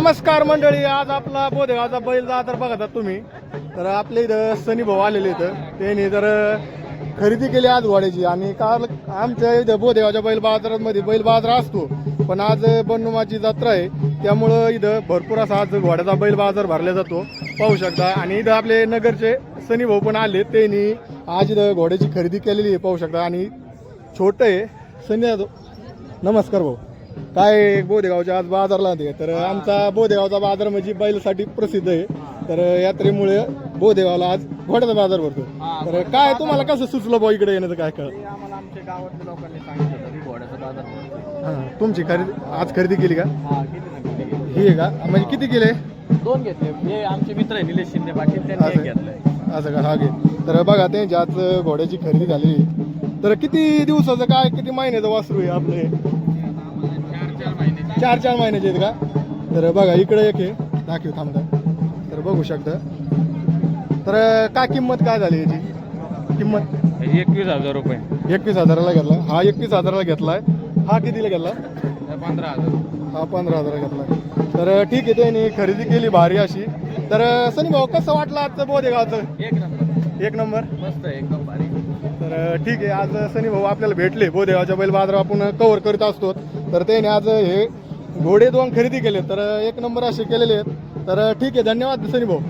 नमस्कार मंडळी आज आपला बोधेगावचा बैल जातर बघा तुम्ही. तर आपल्या इथं सनी भाऊ आलेले इथं. त्यांनी तर खरेदी केली आज घोड्याची आणि काल आमच्या इथं बोधेगावच्या बैल बाजारामध्ये बैल बाजार असतो. पण आज बनुमाची जत्रा आहे. त्यामुळं इथं भरपूर असा आज घोड्याचा बैल बाजार भरला जातो. पाहू शकता. आणि इथं आपले नगरचे सनी भाऊ पण आले. त्यांनी आज इथं घोड्याची खरेदी केलेली आहे. पाहू शकता. आणि छोटं आहे. सनी नमस्कार भाऊ. काय बोधेगावच्या आज बाजारला होते. तर आमचा बोधेगावचा बाजार म्हणजे बैलसाठी प्रसिद्ध आहे. तर यात्रेमुळे बोधेगावला आज घोड्याचा बाजार भरतो तर काय तुम्हाला कसं सुचलं भाऊ इकडे येण्याचं काय कळ ते आम्हाला आमच्या गावातल्या लोकांनी सांगितलं होतं की घोड्याचा बाजार भरतो. हां तुमची खरेदी आज खरेदी केली का? हा किती सांगितले गेले? ही आहे का? म्हणजे किती केले? दोन घेतले. हे आमचे मित्र आहे निलेश शिंदे पाटील त्यांनी एक असं. घेतलंय. असं का? हा घे. तर बघा त्यांची आज घोड्याची खरेदी झाली तर किती दिवसाचं काय किती महिन्याचं वासरू आहे आपलं हे? चार चार महिने चार चार महिन्याचे आहेत का? तर बघा इकडे एक आहे. दाखव थांबता तर बघू शकता. तर काय किंमत काय झाली याची? किंमत? एकवीस हजार रुपये. एकवीस हजाराला घेतला. हा एकवीस हजाराला घेतलाय. हा कितीला घेतला? पंधरा हजार. हा पंधरा हजाराला घेतलाय. तर ठीक आहे त्यांनी खरेदी केली भारी अशी. तर सनी भाऊ कसं वाटलं आजचं बोधेगावचं एक नंबर. एक नंबर? मस्त आहे एकदम भारी. तर ठीक आहे आज सनी भाऊ आपल्याला भेटले. बोधेगावच्या बैल बाजार आपण कव्हर करीत असतो. तर त्याने आज हे घोडे दोन खरेदी केले तर एक नंबर असे केलेले आहेत. तर ठीक आहे धन्यवाद सनी भाऊ.